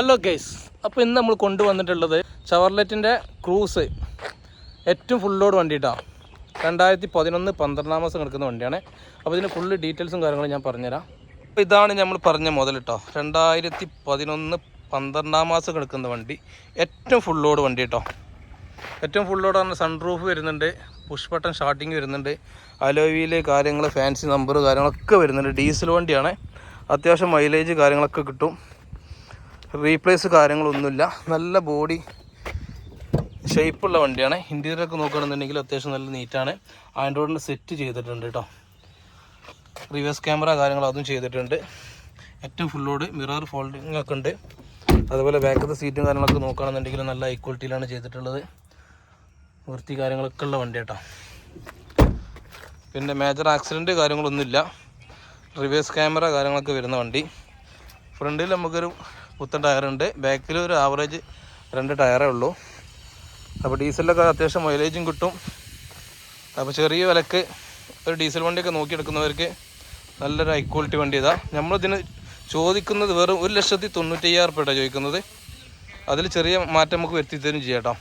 Hello guys അപ്പോൾ ഇന്ന് നമ്മൾ കൊണ്ടുവന്നിട്ടുള്ളത് ചവർലെറ്റിന്റെ ക്രൂസ്. ഏറ്റവും ഫുൾ ലോഡ് വണ്ടി കേട്ടോ രണ്ടായിരത്തി പതിനൊന്ന് പന്ത്രണ്ടാം മാസം കിടക്കുന്ന വണ്ടിയാണ്. അപ്പോൾ ഇതിന് ഫുള്ള് ഡീറ്റെയിൽസും കാര്യങ്ങളും ഞാൻ പറഞ്ഞുതരാം. അപ്പോൾ ഇതാണ് നമ്മൾ പറഞ്ഞ മുതൽ കേട്ടോ രണ്ടായിരത്തി പതിനൊന്ന് പന്ത്രണ്ടാം മാസം കിടക്കുന്ന വണ്ടി. ഏറ്റവും ലോഡ് വണ്ടി കേട്ടോ ഏറ്റവും ഫുൾ ലോഡ് പറഞ്ഞാൽ സൺ റൂഫ് വരുന്നുണ്ട് പുഷ് ബട്ടൺ സ്റ്റാർട്ടിങ് വരുന്നുണ്ട് അലോവിയിൽ കാര്യങ്ങൾ ഫാൻസി നമ്പർ കാര്യങ്ങളൊക്കെ വരുന്നുണ്ട്. ഡീസൽ വണ്ടിയാണ്. അത്യാവശ്യം മൈലേജ് കാര്യങ്ങളൊക്കെ കിട്ടും. റീപ്ലേസ് കാര്യങ്ങളൊന്നുമില്ല. നല്ല ബോഡി ഷേപ്പുള്ള വണ്ടിയാണ്. ഇന്റീരിയറൊക്കെ നോക്കുകയാണെന്നുണ്ടെങ്കിൽ അത്യാവശ്യം നല്ല നീറ്റാണ് ആൻഡ്രോയിഡിന് സെറ്റ് ചെയ്തിട്ടുണ്ട് കേട്ടോ റിവേഴ്സ് ക്യാമറ കാര്യങ്ങൾ അതും ചെയ്തിട്ടുണ്ട്. ഏറ്റവും ഫുള്ളോട് മിറർ ഫോൾഡിങ് ഒക്കെ ഉണ്ട്. അതുപോലെ ബാക്കത്തെ സീറ്റും കാര്യങ്ങളൊക്കെ നോക്കുകയാണെന്നുണ്ടെങ്കിൽ നല്ല ഹൈ ക്വാളിറ്റിയിലാണ് ചെയ്തിട്ടുള്ളത്. വൃത്തി കാര്യങ്ങളൊക്കെ ഉള്ള വണ്ടി കേട്ടോ പിന്നെ മേജർ ആക്സിഡന്റ് കാര്യങ്ങളൊന്നുമില്ല. റിവേഴ്സ് ക്യാമറ കാര്യങ്ങളൊക്കെ വരുന്ന വണ്ടി. ഫ്രണ്ടിൽ നമുക്കൊരു പുത്തൻ ടയറുണ്ട്. ബാക്കിൽ ഒരു ആവറേജ് രണ്ട് ടയറേ ഉള്ളൂ. അപ്പോൾ ഡീസലിലൊക്കെ അത്യാവശ്യം മൈലേജും കിട്ടും. അപ്പോൾ ചെറിയ വിലക്ക് ഒരു ഡീസൽ വണ്ടിയൊക്കെ നോക്കിയെടുക്കുന്നവർക്ക് നല്ലൊരു ഹൈ ക്വാളിറ്റി വണ്ടി ഇതാ നമ്മളിതിന് ചോദിക്കുന്നത് വെറും ഒരു ലക്ഷത്തി തൊണ്ണൂറ്റയ്യായിരം ചോദിക്കുന്നത്. അതിൽ ചെറിയ മാറ്റം നമുക്ക് വരുത്തി തരും ചെയ്യാം കേട്ടോ.